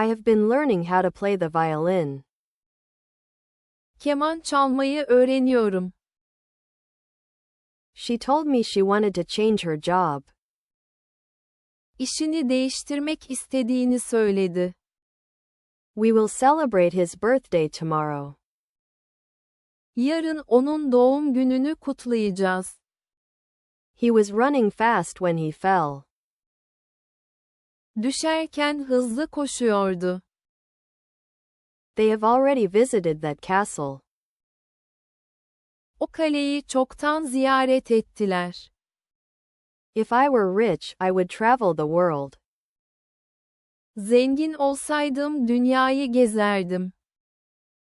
I have been learning how to play the violin. Keman çalmayı öğreniyorum. She told me she wanted to change her job. İşini değiştirmek istediğini söyledi. We will celebrate his birthday tomorrow. Yarın onun doğum gününü kutlayacağız. He was running fast when he fell. Düşerken hızlı koşuyordu. They have already visited that castle. O kaleyi çoktan ziyaret ettiler. If I were rich, I would travel the world. Zengin olsaydım dünyayı gezerdim.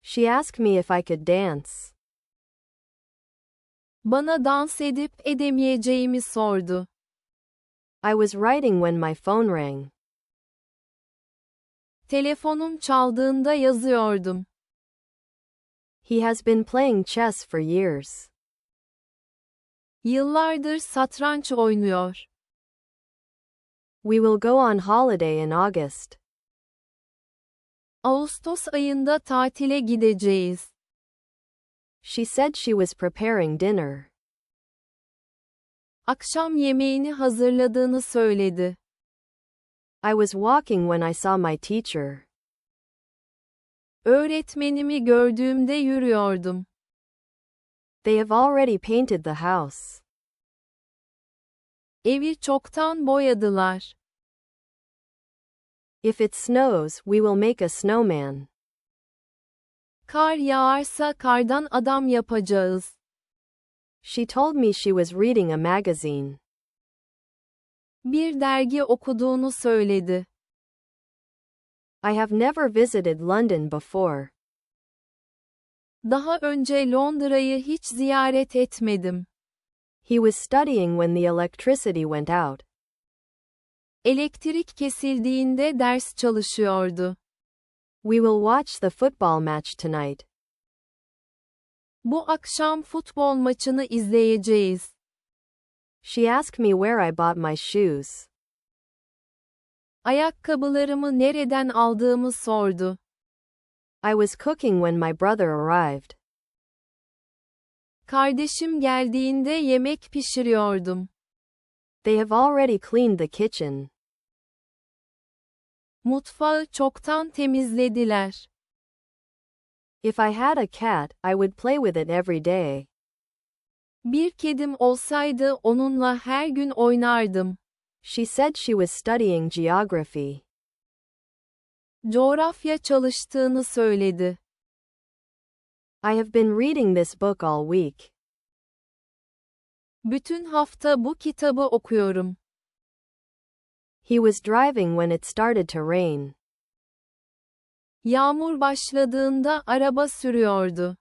She asked me if I could dance. Bana dans edip edemeyeceğimi sordu. I was writing when my phone rang. Telefonum çaldığında yazıyordum. He has been playing chess for years. Yıllardır satranç oynuyor. We will go on holiday in August. Ağustos ayında tatile gideceğiz. She said she was preparing dinner. Akşam yemeğini hazırladığını söyledi. I was walking when I saw my teacher. Öğretmenimi gördüğümde yürüyordum. They have already painted the house. Evi çoktan boyadılar. If it snows, we will make a snowman. Kar yağarsa kardan adam yapacağız. She told me she was reading a magazine. Bir dergi okuduğunu söyledi. I have never visited London before. Daha önce Londra'yı hiç ziyaret etmedim. He was studying when the electricity went out. Elektrik kesildiğinde ders çalışıyordu. We will watch the football match tonight. Bu akşam futbol maçını izleyeceğiz. She asked me where I bought my shoes. Ayakkabılarımı nereden aldığımı sordu. I was cooking when my brother arrived. Kardeşim geldiğinde yemek pişiriyordum. They have already cleaned the kitchen. Mutfağı çoktan temizlediler. If I had a cat, I would play with it every day. Bir kedim olsaydı onunla her gün oynardım. She said she was studying geography. Coğrafya çalıştığını söyledi. I have been reading this book all week. Bütün hafta bu kitabı okuyorum. He was driving when it started to rain. Yağmur başladığında araba sürüyordu.